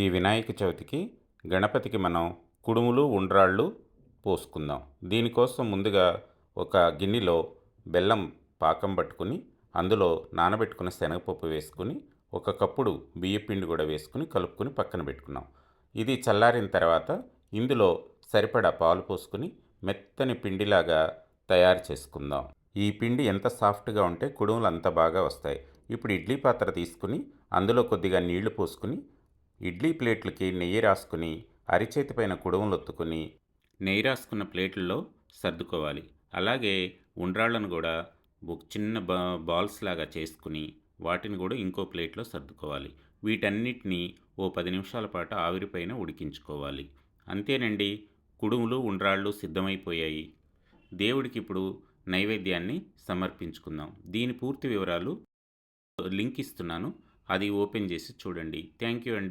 ఈ వినాయక చవితికి గణపతికి మనం కుడుములు ఉండ్రాళ్ళు పోసుకుందాం. దీనికోసం ముందుగా ఒక గిన్నెలో బెల్లం పాకం పట్టుకుని అందులో నానబెట్టుకున్న శనగపప్పు వేసుకుని ఒక కప్పుడు బియ్యపిండి కూడా వేసుకుని కలుపుకొని పక్కన పెట్టుకున్నాం. ఇది చల్లారిన తర్వాత ఇందులో సరిపడా పాలు పోసుకుని మెత్తని పిండిలాగా తయారు చేసుకుందాం. ఈ పిండి ఎంత సాఫ్ట్గా ఉంటే కుడుములు అంత బాగా వస్తాయి. ఇప్పుడు ఇడ్లీ పాత్ర తీసుకుని అందులో కొద్దిగా నీళ్ళు పోసుకుని ఇడ్లీ ప్లేట్లకి నెయ్యి రాసుకుని అరిచేతి పైన కుడుములు నెయ్యి రాసుకున్న ప్లేట్లలో సర్దుకోవాలి. అలాగే ఉండ్రాళ్ళను కూడా చిన్న బా బాల్స్ లాగా చేసుకుని వాటిని కూడా ఇంకో ప్లేట్లో సర్దుకోవాలి. వీటన్నిటిని ఓ పది నిమిషాల పాటు ఆవిరిపైన ఉడికించుకోవాలి. అంతేనండి కుడుములు ఉండ్రాళ్ళు సిద్ధమైపోయాయి. దేవుడికి ఇప్పుడు నైవేద్యాన్ని సమర్పించుకుందాం. దీని పూర్తి వివరాలు లింక్ ఇస్తున్నాను. అది ఓపెన్ చేసి చూడండి. థ్యాంక్ యూ అండి.